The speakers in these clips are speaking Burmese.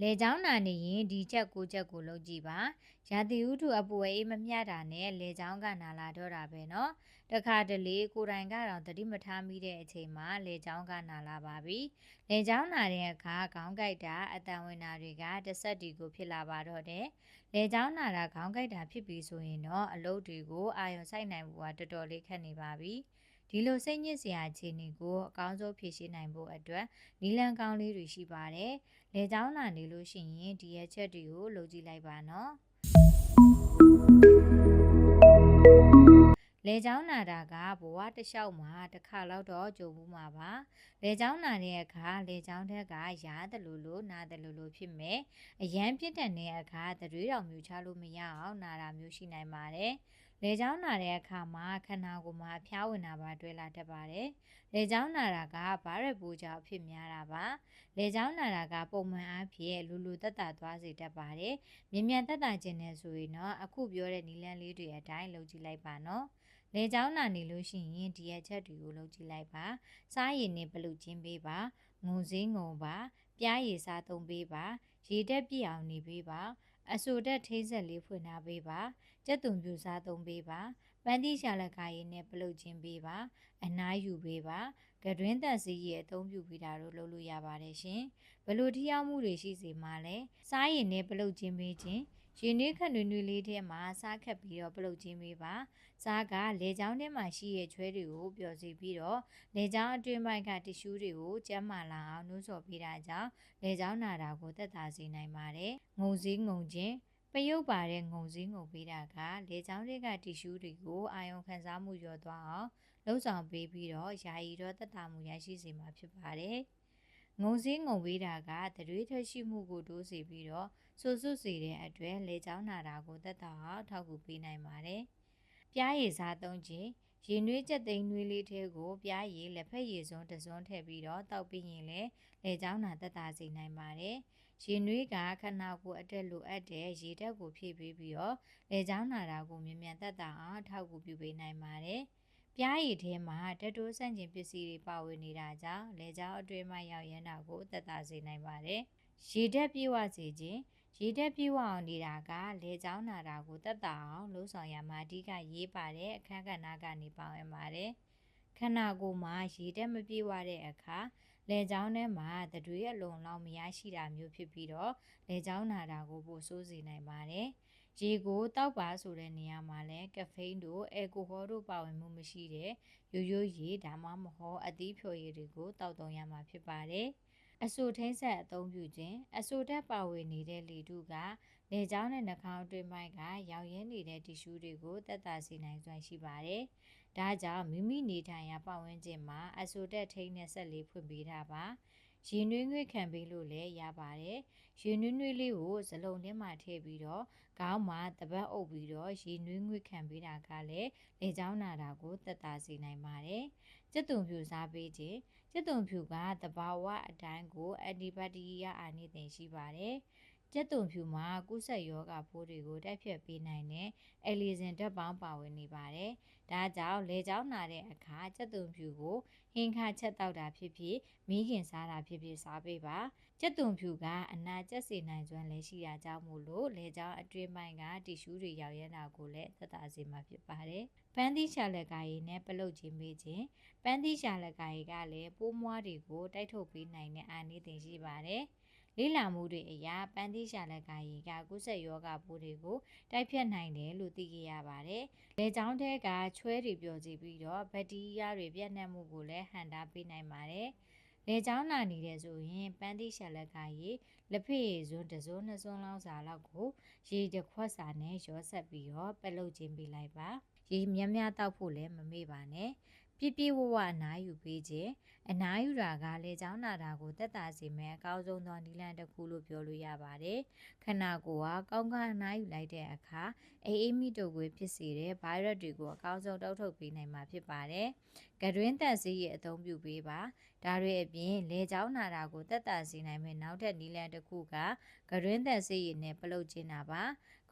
လေချောင်းနာနေရင်ဒီချက်ကိုချက်ကိုလုပ်ကြည့်ပါရာသီဥတုအပူအေးမမျှတာနဲ့လေချောင်းကနာလာတော့တာပဲเนาะတခါတလေကိုယ်တိုင်ကတော့သတိမထားမိတဲ့အချိန်မှာလေချောင်းကနာလာပါပြီလေချောင်းနာတဲ့အခါခေါင်းကိုက်တာအတန်ဝင်တာတွေကတစ်ဆက်တီကိုဖြစ်လာပါတော့တယ်လေချောင်းနာတာခေါင်းကိုက်တာဖြစ်ပြီဆိုရင်တော့အလုပ်တွေကိုအာရုံစိုက်နိုင်ဖို့ကတော်တော်လေးခက်နေပါပြီ ဒီလိုစိတ်ညစ်စရာအခြေအနေကိုအကောင်းဆုံးဖြေရှင်းနိုင်ဖို့အတွက်နီလန်ကောင်းလေးတွေရှိပါတယ်။လေချောင်းလာနေလို့ရှိရင်ဒီရဲ့ချက်တွေကိုလုပ်ကြည့်လိုက်ပါနော်။လေချောင်းနာတာကဘဝတစ်လျှောက်မှာတစ်ခါလောက်တော့ကြုံမှုမှာပါ။လေချောင်းနာတဲ့အခါလေချောင်းထက်ကရားတယ်လို့လို့နာတယ်လို့လို့ဖြစ်မယ်။အရန်ပြစ်တဲ့နေအခါသတွေးတော်မျိုးချလို့မရအောင်နာတာမျိုးရှိနိုင်ပါတယ်။ လေချောင်းနာတဲ့အခါမှာခန္ဓာကိုယ်မှာဖျားဝင်တာပါတွေ့လာတတ်ပါတယ်။လေချောင်းနာတာကဗိုင်းရပ်ပိုးကြောင့်ဖြစ်များတာပါ။လေချောင်းနာတာကပုံမှန်အားဖြင့်လူလူတက်တာသွားစေတတ်ပါတယ်။မြင်မြန်တက်တာခြင်းနဲ့ဆိုရင်တော့အခုပြောတဲ့နီလန်းလေးတွေအတိုင်းလုပ်ကြည့်လိုက်ပါနော်။လေချောင်းနာနေလို့ရှိရင်ဒီအချက်တွေကိုလုပ်ကြည့်လိုက်ပါ။စားရည်နဲ့ပလုတ်ချင်းပေးပါ။ငုံစင်းငုံပါ။ပြားရည်စားသုံးပေးပါ။ရေတက်ပြည့်အောင်နေပေးပါ။ အဆိုတက်ထိဆက်လေးဖွင့်ထားပေးပါ။ကြက်သွန်ပြူစားသုံးပေးပါ။ပန်းတိရှာလက်ကာရည်နဲ့ပလုတ်ချင်းပေးပါ။အနားယူပေးပါ။ကတွင်းသက်စီရဲ့အသုံးပြုပြီးတာတို့လုပ်လို့ရပါတယ်ရှင်။ဘလို့ထိရောက်မှုတွေရှိစေမှာလဲ။စားရည်နဲ့ပလုတ်ချင်းပေးခြင်း ရေနွေးခက်နွေးနွေးလေးထဲမှာစားခက်ပြီးတော့ပလုတ်ချင်းပေးပါစားကလေချောင်းထဲမှာရှိရဲ့ချွဲတွေကိုပျော်စီပြီးတော့လေချောင်းအတွင်းပိုင်းကတ िश ူးတွေကိုကျန်းမာလာအောင်နှိုးဆော်ပေးတာကြောင့်လေချောင်းနာတာကိုသက်သာစေနိုင်ပါတယ်ငုံစည်းငုံခြင်းပယုတ်ပါတဲ့ငုံစည်းငုံပေးတာကလေချောင်းတွေကတ िश ူးတွေကိုအာယုံခံစားမှုလျော့သွားအောင်လှုပ်ဆောင်ပေးပြီးတော့ယာယီတော့သက်သာမှုရရှိစေမှာဖြစ်ပါတယ် ငုံစည်းငုံဝေးတာကတရွေးထက်ရှိမှုကိုတိုးစေပြီးတော့ဆူဆွစေတဲ့အတွက်လေကြောင်းနာတာကိုသက်သာအောင်ထောက်ကူပေးနိုင်ပါတယ်။ပြားရည်စားသုံးခြင်းရင်နှွေးကြက်သိန်းနှွေးလေးထဲကိုပြားရည်လက်ဖက်ရည်စွန်းတစ်စွန်းထည့်ပြီးတော့တောက်ပြီးရင်လည်းလေကြောင်းနာသက်သာစေနိုင်ပါတယ်။ရင်နှွေးကခနာကိုအတက်လိုအပ်တဲ့ရေဓာတ်ကိုဖြည့်ပေးပြီးတော့လေကြောင်းနာတာကိုမြန်မြန်သက်သာအောင်ထောက်ကူပြုပေးနိုင်ပါတယ်။ ပြားရည်ထဲမှာတက်တိုးဆန့်ကျင်ပစ္စည်းတွေပါဝင်နေတာကြောင့်လေချောင်းအတွင်းမှာရောက်ရမ်းတာကိုသက်သာစေနိုင်ပါတယ်။ရေတက်ပြေဝစေခြင်းရေတက်ပြေဝအောင်နေတာကလေချောင်းနာတာကိုတက်တာအောင်လှုပ်ဆောင်ရမှာအဓိကရေးပါတဲ့အခန်းကဏ္ဍကနေပါဝင်ပါတယ်။ခန္ဓာကိုယ်မှာရေတက်မပြေဝတဲ့အခါလေချောင်းထဲမှာတတွေအလုံးလောက်မရရှိတာမျိုးဖြစ်ပြီးတော့လေချောင်းနာတာကိုပိုဆိုးစေနိုင်ပါတယ်။ ရေကိုတောက်ပါဆိုတဲ့နေရာမှာလည်းကဖိန်းတို့အယ်ကိုဟောတို့ပါဝင်မှုမရှိတဲ့ရိုးရိုးရေဒါမှမဟုတ်အသီးဖြော်ရည်တွေကိုတောက်သုံးရမှာဖြစ်ပါတယ်။အဆိုထိန်းဆက်အသုံးပြုခြင်းအဆိုတက်ပါဝင်နေတဲ့လေတုကလေချောင်းနဲ့နှာခေါင်းအတွင်းပိုင်းကရောက်ရင်းနေတဲ့တီရှူးတွေကိုတက်တာစေနိုင်စွမ်းရှိပါတယ်။ဒါကြောင့်မိမိနေထိုင်ရာပတ်ဝန်းကျင်မှာအဆိုတက်ထိန်းတဲ့ဆက်လေးဖွင့်ပေးထားပါ။ ရေနွေးငွေ့ခံပေးလို့လည်းရပါတယ်။ရေနွေးနွေးလေးကိုစလုံးထဲမှာထည့်ပြီးတော့ခေါင်းမှာတပတ်အုပ်ပြီးတော့ရေနွေးငွေ့ခံပေးတာကလည်းလေချောင်းနာတာကိုတက်တာစေနိုင်ပါတယ်။ကျက်သွန်ဖြူစားပေးခြင်းကျက်သွန်ဖြူကတဘာဝအတိုင်းကိုအန်တီဘက်တီးရီးယားအာနိသင်ရှိပါတယ်။ ကျက်သွန်ဖြူမှာကုသယောဂပိုးတွေကိုတိုက်ဖြတ်ပေးနိုင်တဲ့အယ်လီဇင်ဓာတ်ပေါင်းပါဝင်နေပါတယ်။ဒါကြောင့်လေကြောင်းနာတဲ့အခါကျက်သွန်ဖြူကိုဟင်းခါချက်တောက်တာဖြစ်ဖြစ်မိခင်စားတာဖြစ်ဖြစ်စားပေးပါ။ကျက်သွန်ဖြူကအနာကျက်စေနိုင်စွမ်းလည်းရှိတာကြောင့်မို့လို့လေကြောင်းအတွင်းပိုင်းကတီရှူးတွေရောက်ရတာကိုလည်းသက်သာစေမှာဖြစ်ပါတယ်။ပန်းသီးရှာလက်ကာရည်နဲ့ပလုတ်ချင်းပေးခြင်းပန်းသီးရှာလက်ကာရည်ကလည်းပိုးမွားတွေကိုတိုက်ထုတ်ပေးနိုင်တဲ့အာနိသင်ရှိပါတယ်။ လေ့လာမှုတွေအရပန်းသီးရှာလက်ကာရည်ကကုသယောဂပိုးတွေကိုတိုက်ဖြတ်နိုင်တယ်လို့သိခဲ့ရပါတယ်။လေချောင်းထဲကချွဲတွေပျော်စီပြီးတော့ဘက်တီးရီးယားတွေပြန့်နှံ့မှုကိုလည်းဟန်တာပေးနိုင်ပါတယ်။လေချောင်းနာနေတဲ့ဆိုရင်ပန်းသီးရှာလက်ကာရည်လက်ဖက်ရည်စွန်းတစ်စွန်းနှစ်စွန်းလောက်စာလောက်ကိုရေတစ်ခွက်စာနဲ့ရောဆက်ပြီးတော့ပလုတ်ချင်းပေးလိုက်ပါ။ရေများများတောက်ဖို့လည်းမမေ့ပါနဲ့ပြပြဝဝအနားယူပေးခြင်း အနားယူတာကလေချောင်းနာတာကိုတက်တာစေမယ်အကောင်းဆုံးသောနီလန်တစ်ခုလို့ပြောလို့ရပါတယ်ခန္ဓာကိုယ်ကကောင်းကောင်းအနားယူလိုက်တဲ့အခါအေးအေးမိတုပ်ကွေးဖြစ်စေတဲ့ဗိုင်းရပ်တွေကိုအကောင်းဆုံးတောက်ထုတ်ပေးနိုင်မှာဖြစ်ပါတယ်ကတွင်းသက်ဆေးရဲ့အသုံးပြုပေးပါဒါတွေအပြင်လေချောင်းနာတာကိုတက်တာစေနိုင်မယ့်နောက်ထပ်နီလန်တစ်ခုကကတွင်းသက်ဆေးရည်နဲ့ပလုတ်ခြင်းတာပါ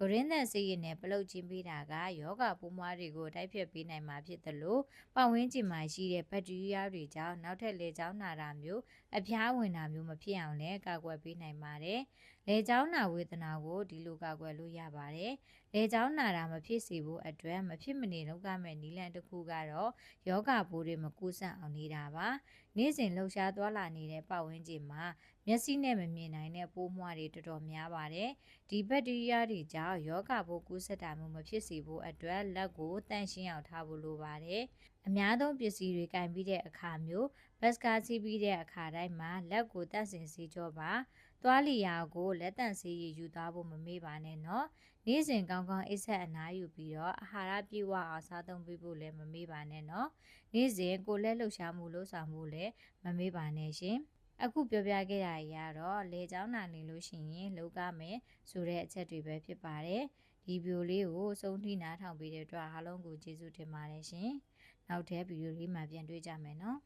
ဂရင်းသက်ဆေးရည်နဲ့ပလုတ်ချင်းပေးတာကယောဂပိုးမွားတွေကိုတိုက်ဖြတ်ပေးနိုင်မှာဖြစ်တယ်လို့ပတ်ဝန်းကျင်မှာရှိတဲ့ဘက်တီးရီးယားတွေကြောင့်နောက်ထပ်လေကြောင်းနာတာမျိုးအဖျားဝင်တာမျိုးမဖြစ်အောင်လည်းကာကွယ်ပေးနိုင်ပါတယ်။လေကြောင်းနာဝေဒနာကိုဒီလိုကာကွယ်လို့ရပါတယ်။လေကြောင်းနာတာမဖြစ်စေဖို့အတွက်မဖြစ်မနေလုပ်ရမယ့်နည်းလမ်းတစ်ခုကတော့ယောဂပိုးတွေမကူးစက်အောင်နေတာပါ။နေ့စဉ်လှုပ်ရှားသွားလာနေတဲ့ပတ်ဝန်းကျင်မှာမျက်စိနဲ့မမြင်နိုင်တဲ့ပိုးမွှားတွေတော်တော်များပါတယ်။ဒီဘက်တီးရီးယားတွေကြောင့်ယောဂပိုးကူးစက်တာမျိုးမဖြစ်စေဖို့အတွက်လက်ကိုတန့်ရှင်းအောင်ထားဖို့လိုပါတယ်။အများသုံးပစ္စည်းတွေကင်ပြီးတဲ့အခါမျိုးဘတ်စကားစီးပြီးတဲ့အခါတိုင်းမှာလက်ကိုတန့်စင်စေကြောပါသွားလီယာကိုလက်တန့်စေးရယူသွားဖို့မမေ့ပါနဲ့နော်နေ့စဉ်ကောင်းကောင်းအိပ်ဆက်အနားယူပြီးတော့အာဟာရပြည့်ဝအောင်စားသုံးပေးဖို့လည်းမမေ့ပါနဲ့နော်နေ့စဉ်ကိုလက်လှုပ်ရှားမှုလှုပ်ဆောင်မှုလည်းမမေ့ပါနဲ့ရှင်အခုပြောပြခဲ့တာကြီးကတော့လေချောင်းနာနေလို့ရှိရင်လောကမယ်ဆိုတဲ့အချက်တွေပဲဖြစ်ပါတယ်ဒီဗီဒီယိုလေးကိုစုံထိနားထောင်ပေးတဲ့အတွက်အားလုံးကိုကျေးဇူးတင်ပါတယ်ရှင်နောက်ထပ်ဗီဒီယိုလေးမှာပြန်တွေ့ကြမယ်နော်